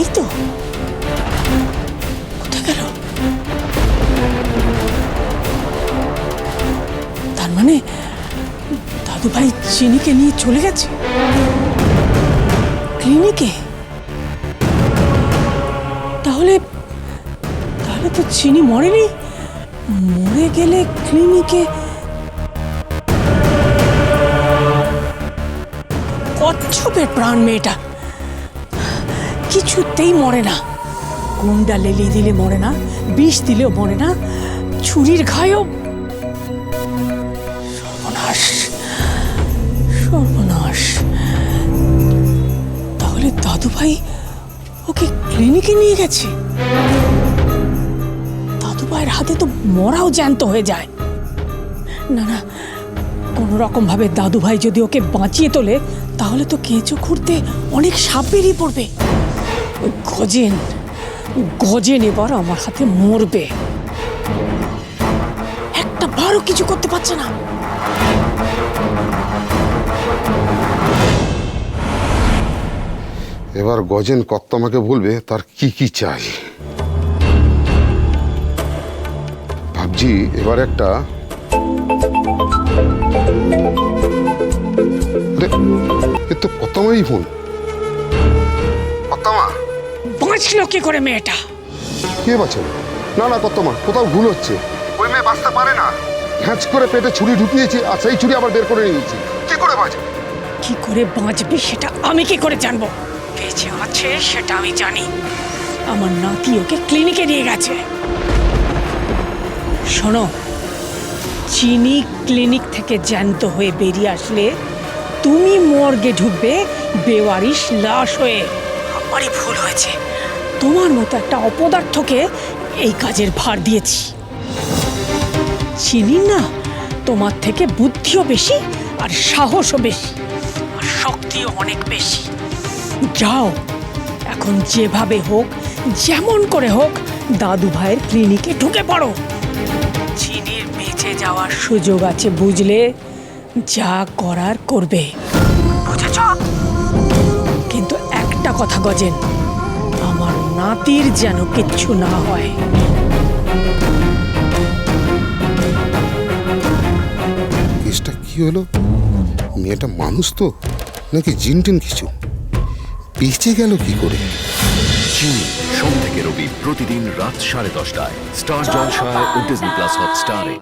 নেই তো? কোথায় গেল? তার মানে দাদু ভাই চিনিকে নিয়ে চলে গেছে? ক্লিনিকে? তাহলে তাহলে তো চিনি মরেনি। মরে গেলে ক্লিনিকে কচ্ছপের প্রাণ মেয়েটা। কিছুতেই মরে না। গুন্ডা লেলি দিলে মরে না, বিষ দিলেও মরে না, ছুরির ঘায়ও সর্বনাশ সর্বনাশ। তাহলে দাদু ভাই ওকে ক্লিনিকে নিয়ে গেছে? দাদু ভাইয়ের হাতে তো মরাও জ্যান্ত হয়ে যায়। না না কোনো রকম ভাবে দাদু ভাই যদি ওকে বাঁচিয়ে তোলে, তাহলে তো কেঁচো খুঁড়তে অনেক সাপ বেরিয়ে পড়বে। গজেন গজেন এবার আমার হাতে মরবে। একটা বারও কিছু করতে পারছে না। এবার গজেন কর্তমাকে বলবে তার কি কি চাই? ভাবছি এবার একটা এ তো কর্তমাই ফোন। কর্তমা বাঁচলো কি করে মেয়েটা? কে বাঁচে না না কর্তমা কোথাও ভুল হচ্ছে। ওই মেয়ে বাঁচতে পারে না। হ্যাঁচ করে পেটে ছুরি ঢুকিয়েছি আর সেই ছুরি আবার বের করে নিয়েছি। কি করে বাঁচে কি করে বাঁচবে সেটা আমি কি করে জানব? বেঁচে আছে সেটা আমি জানি। আমার নাতি ওকে ক্লিনিকে নিয়ে গেছে। শোনো চিনি ক্লিনিক থেকে জ্যান্ত হয়ে বেরিয়ে আসলে তুমি মর্গে ঢুকবে বেওয়ারিশ লাশ হয়ে। আমারই ভুল হয়েছে। তোমার মতো একটা অপদার্থকে এই কাজের ভার দিয়েছি। চিনি না তোমার থেকে বুদ্ধিও বেশি আর সাহসও বেশি। আর শক্তিও অনেক বেশি। যাও এখন যেভাবে হোক যেমন করে হোক দাদু ভাইয়ের ক্লিনিকে ঢুকে পড়ো। চিনির বেঁচে যাওয়ার সুযোগ আছে বুঝলে? যা করার করবে। বুঝেছ? কথা গজেন আমার নাতির যেন কিচ্ছু না হয়। কেসটা কি হলো? মেয়েটা মানুষ তো নাকি জিন টিন কিছু? বেঁচে গেল কি করে? চিনি সোম থেকে রবি প্রতিদিন রাত সাড়ে দশটায়। স্টার জলসায় ও ডিজনি প্লাস হটস্টারে।